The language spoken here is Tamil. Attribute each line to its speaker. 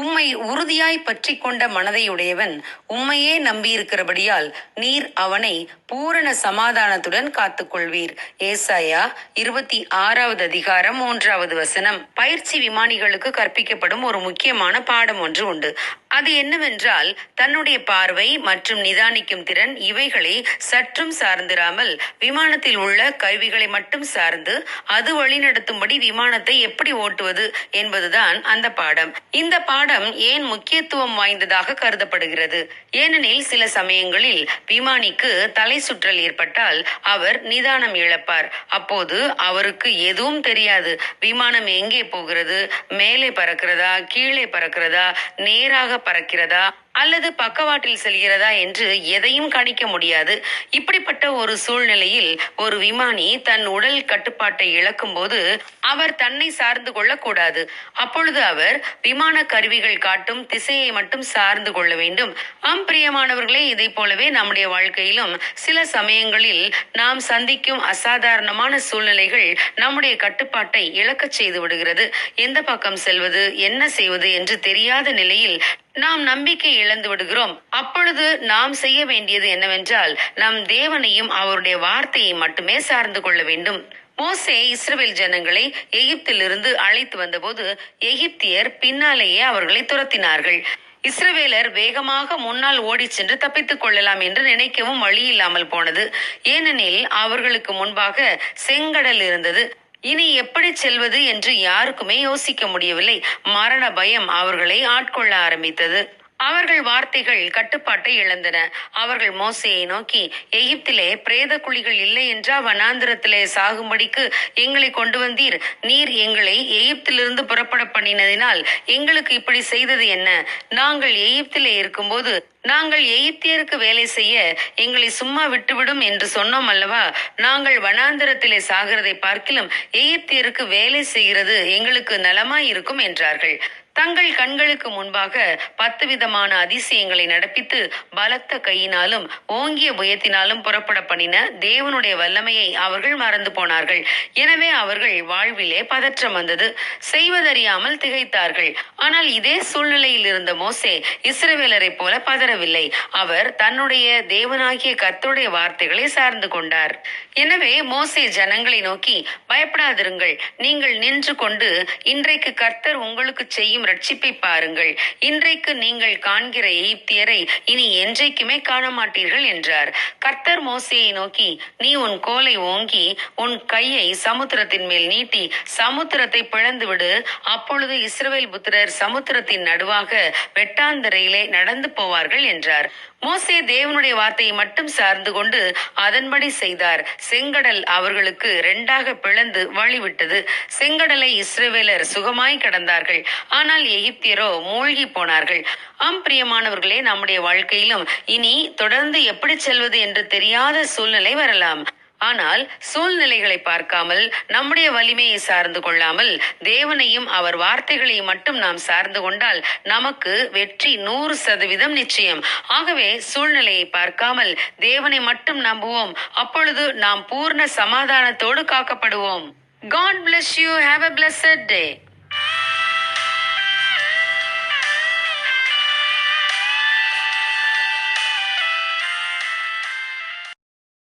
Speaker 1: உம்மை உறுதியாய் பற்றி கொண்ட மனதையுடையவன் உம்மையே நம்பியிருக்கிறபடியால் நீர் அவனை பூரண சமாதானத்துடன் காத்துக்கொள்வீர் ஏசாயா இருபத்தி ஆறாவது அதிகாரம் மூன்றாவது வசனம் பயிற்சி விமானிகளுக்கு கற்பிக்கப்படும் ஒரு முக்கியமான பாடம் ஒன்று உண்டு அது என்னவென்றால் தன்னுடைய பார்வை மற்றும் நிதானிக்கும் திறன் இவைகளை சற்றும் சார்ந்திராமல் விமானத்தில் உள்ள கருவிகளை மட்டும் சார்ந்து அது வழிநடத்தும்படி விமானத்தை எப்படி ஓட்டுவது என்பதுதான் அந்த பாடம் இந்த பாடம் ஏன் முக்கியத்துவம் வாய்ந்ததாக கருதப்படுகிறது ஏனெனில் சில சமயங்களில் விமானிக்கு தலை சுற்றல் ஏற்பட்டால் அவர் நிதானம் இழப்பார் அப்போது அவருக்கு எதுவும் தெரியாது விமானம் எங்கே போகிறது மேலே பறக்கிறதா கீழே பறக்கிறதா நேராக பறக்கிறதா அல்லது பக்கவாட்டில் செல்கிறதா என்று எதையும் கணிக்க முடியாது இப்படிப்பட்ட ஒரு சூழ்நிலையில் ஒரு விமானி தன் உடல் கட்டுப்பாட்டை இழக்கும் போது அவர் தன்னை சார்ந்து கொள்ளக்கூடாது அப்பொழுது அவர் விமான கருவிகள் காட்டும் திசையை மட்டும் சார்ந்து கொள்ள வேண்டும் அம் பிரியமானவர்களே இதை போலவே நம்முடைய வாழ்க்கையிலும் சில சமயங்களில் நாம் சந்திக்கும் அசாதாரணமான சூழ்நிலைகள் நம்முடைய கட்டுப்பாட்டை இழக்கச் செய்து விடுகிறது எந்த பக்கம் செல்வது என்ன செய்வது என்று தெரியாத நிலையில் நாம் நம்பிக்கை இழந்து விடுகிறோம் அப்பொழுது நாம் செய்ய வேண்டியது என்னவென்றால் நம் தேவனையும் அவருடைய வார்த்தையை மட்டுமே சார்ந்து கொள்ள வேண்டும் மோசே இஸ்ரேல் ஜனங்களை எகிப்திலிருந்து அழைத்து வந்தபோது எகிப்தியர் பின்னாலேயே அவர்களை துரத்தினார்கள் இஸ்ரவேலர் வேகமாக முன்னால் ஓடி சென்று தப்பித்துக் கொள்ளலாம் என்று நினைக்கவும் வழி இல்லாமல் போனது ஏனெனில் அவர்களுக்கு முன்பாக செங்கடல் இருந்தது இனி எப்படி செல்வது என்று யாருக்குமே யோசிக்க முடியவில்லை மரண பயம் அவர்களை ஆட்கொள்ள ஆரம்பித்தது அவர்கள் வார்த்தைகள் கட்டுப்பாட்டை இழந்தன அவர்கள் மோசையை நோக்கி எகிப்திலே பிரேத குழிகள் இல்லை என்றா வனாந்திரத்திலே சாகும்படிக்கு எங்களை கொண்டு வந்தீர் நீர் எங்களை எகிப்திலிருந்து புறப்பட பண்ணினதினால் எங்களுக்கு இப்படி செய்தது என்ன நாங்கள் எகிப்திலே இருக்கும்போது நாங்கள் எகிப்தியருக்கு வேலை செய்ய எங்களை சும்மா விட்டுவிடும் என்று சொன்னோம் அல்லவா நாங்கள் வனாந்திரத்திலே சாகிறதை பார்க்கிலும் எகிப்தியருக்கு வேலை செய்கிறது எங்களுக்கு நலமாய் இருக்கும் என்றார்கள் தங்கள் கண்களுக்கு முன்பாக பத்து விதமான அதிசயங்களை நடப்பித்து பலத்த கையினாலும் ஓங்கிய புயத்தினாலும் புறப்பட பண்ணின தேவனுடைய வல்லமையை அவர்கள் மறந்து போனார்கள் எனவே அவர்கள் வாழ்விலே பதற்றம் வந்தது செய்வதறியாமல் திகைத்தார்கள் ஆனால் இதே சூழ்நிலையில் இருந்த மோசே இஸ்ரவேலரை போல பதறவில்லை அவர் தன்னுடைய தேவனாகிய கத்துடைய வார்த்தைகளை சார்ந்து கொண்டார் எனவே மோசே ஜனங்களை நோக்கி பயப்படாதிருங்கள் நீங்கள் நின்று கொண்டு இன்றைக்கு கர்த்தர் உங்களுக்கு செய்யும் ரட்சிப்பை பாருங்கள் இன்றைக்கு நீங்கள் காண்கிற எகிப்தியரை இனி என்றைக்குமே காண மாட்டீர்கள் என்றார் கர்த்தர் மோசையை நோக்கி நீ உன் கோலை ஓங்கி உன் கையை சமுத்திரத்தின் மேல் நீட்டி சமுத்திரத்தை விடு அப்பொழுது இஸ்ரவேல் புத்திரர் சமுத்திரத்தின் நடுவாக வெட்டாந்தரையிலே நடந்து போவார்கள் என்றார் மோசே தேவனுடைய வார்த்தையை மட்டும் சார்ந்து கொண்டு அதன்படி செய்தார் செங்கடல் அவர்களுக்கு இரண்டாக பிளந்து வழிவிட்டது செங்கடலை இஸ்ரேவேலர் சுகமாய் கடந்தார்கள் ஆனால் எகிப்தியரோ மூழ்கி போனார்கள் அம் பிரியமானவர்களே நம்முடைய வாழ்க்கையிலும் இனி தொடர்ந்து எப்படி செல்வது என்று தெரியாத சூழ்நிலை வரலாம் ஆனால் சூழ்நிலைகளை பார்க்காமல் நம்முடைய வலிமையை சார்ந்து கொள்ளாமல் தேவனையும் அவர் வார்த்தைகளையும் மட்டும் நாம் சார்ந்து கொண்டால் நமக்கு வெற்றி நூறு சதவீதம் நிச்சயம் ஆகவே சூழ்நிலையை பார்க்காமல் தேவனை மட்டும் நம்புவோம் அப்பொழுது நாம் பூர்ண சமாதானத்தோடு காக்கப்படுவோம் God bless you have a blessed day